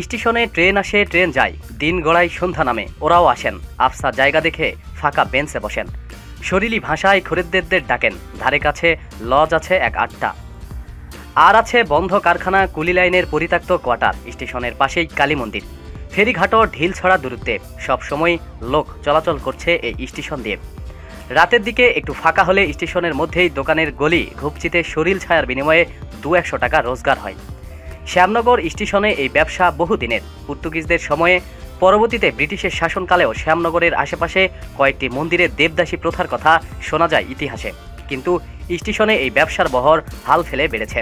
স্টেশনে ট্রেন আসে, ট্রেন যায়। দিন গড়ায় সন্ধ্যা নামে। ওরাও আসেন। আফসা জায়গা দেখে ফাঁকা বেঞ্চে বসেন। শরীরী ভাষায় খরিদ্দেরদের ডাকেন। ধারে কাছে লজ আছে এক আটটা। আর আছে বন্ধ কারখানা, কুলি লাইনের পরিত্যক্ত কোয়ার্টার। স্টেশনের পাশেই কালী মন্দির। ফেরিঘাটও ঢিল ছড়া দূরত্বে। সবসময় লোক চলাচল করছে এই স্টেশন দিয়ে। রাতের দিকে একটু ফাঁকা হলে স্টেশনের মধ্যেই দোকানের গলি ঘুপচিতে শরীর ছায়ার বিনিময়ে দু একশো টাকা রোজগার হয়। শ্যামনগর স্টেশনে এই ব্যবসা বহুদিনের। পর্তুগিজদের সময়ে পরবর্তীতে ব্রিটিশের শাসনকালেও শ্যামনগরের আশেপাশে কয়েকটি মন্দিরে দেবদাসী প্রথার কথা শোনা যায় ইতিহাসে। কিন্তু স্টেশনে এই ব্যবসার বহর হাল ফেলে বেড়েছে।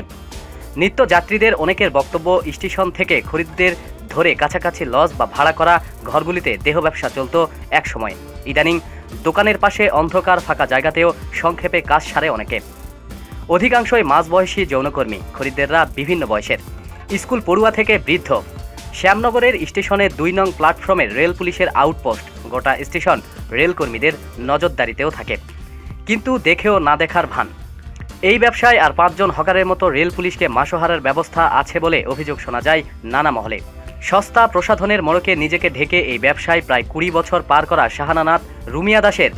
নিত্য যাত্রীদের অনেকের বক্তব্য স্টেশন থেকে খরিদদের ধরে কাছাকাছি লজ বা ভাড়া করা ঘরগুলিতে দেহ ব্যবসা চলত এক সময় ইদানিং দোকানের পাশে অন্ধকার ফাঁকা জায়গাতেও সংক্ষেপে কাজ সারে অনেকে। অধিকাংশই মাঝবয়সী যৌনকর্মী, খরিদ্দেররা বিভিন্ন বয়সের। স্কুল পড়ুয়া থেকে বৃদ্ধ। শ্যামনগরের স্টেশনে দুই নং প্ল্যাটফর্মে রেল পুলিশের আউটপোস্ট। গোটা স্টেশন রেলকর্মীদের নজরদারিতেও থাকে। কিন্তু দেখেও না দেখার ভান। এই ব্যবসায় আর পাঁচজন হকারের মতো রেল পুলিশকে মাসোহারার ব্যবস্থা আছে বলে অভিযোগ শোনা যায় নানা মহলে। সস্তা প্রসাধনের মোড়কে নিজেকে ঢেকে এই ব্যবসায় প্রায় কুড়ি বছর পার করা শাহানানাথ, রুমিয়া দাসের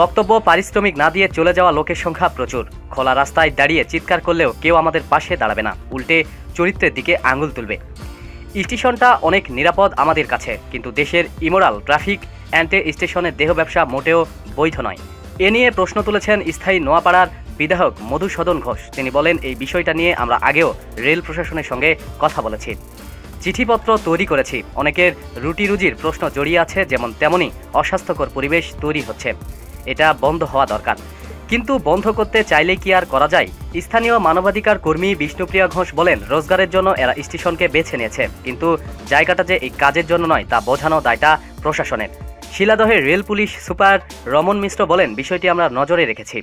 বক্তব্য পারিশ্রমিক না দিয়ে চলে যাওয়া লোকের সংখ্যা প্রচুর। খোলা রাস্তায় দাঁড়িয়ে চিৎকার করলেও কেউ আমাদের পাশে দাঁড়াবে না। উল্টে চরিত্রের দিকে আঙুল তুলবে। স্টেশনটা অনেক নিরাপদ আমাদের কাছে, কিন্তু দেশের ইমোরাল ট্রাফিক অ্যান্টে স্টেশনের দেহ ব্যবসা মোটেও বৈধ নয়। এ নিয়ে প্রশ্ন তুলেছেন স্থায়ী নোয়াপাড়ার বিধায়ক মধুসূদন ঘোষ। তিনি বলেন, এই বিষয়টা নিয়ে আমরা আগেও রেল প্রশাসনের সঙ্গে কথা বলেছি। চিঠিপত্র তৈরি করেছি। অনেকের রুটি রুজির প্রশ্ন জড়িয়ে আছে, যেমন তেমনই অস্বাস্থ্যকর পরিবেশ তৈরি হচ্ছে। এটা বন্ধ হওয়া দরকার। কিন্তু বন্ধ করতে চাইলে কি আর করা যায়? স্থানীয় মানবাধিকার কর্মী বিষ্ণুপ্রিয়া ঘোষ বলেন, রোজগারের জন্য এরা স্টেশনকে বেছে নিয়েছে। কিন্তু জায়গাটা যে এই কাজের জন্য নয়, তা বোঝানো দায়টা প্রশাসনের। শিলাদহে rail police super Raman Mishra বলেন, বিষয়টি আমরা নজরে রেখেছি।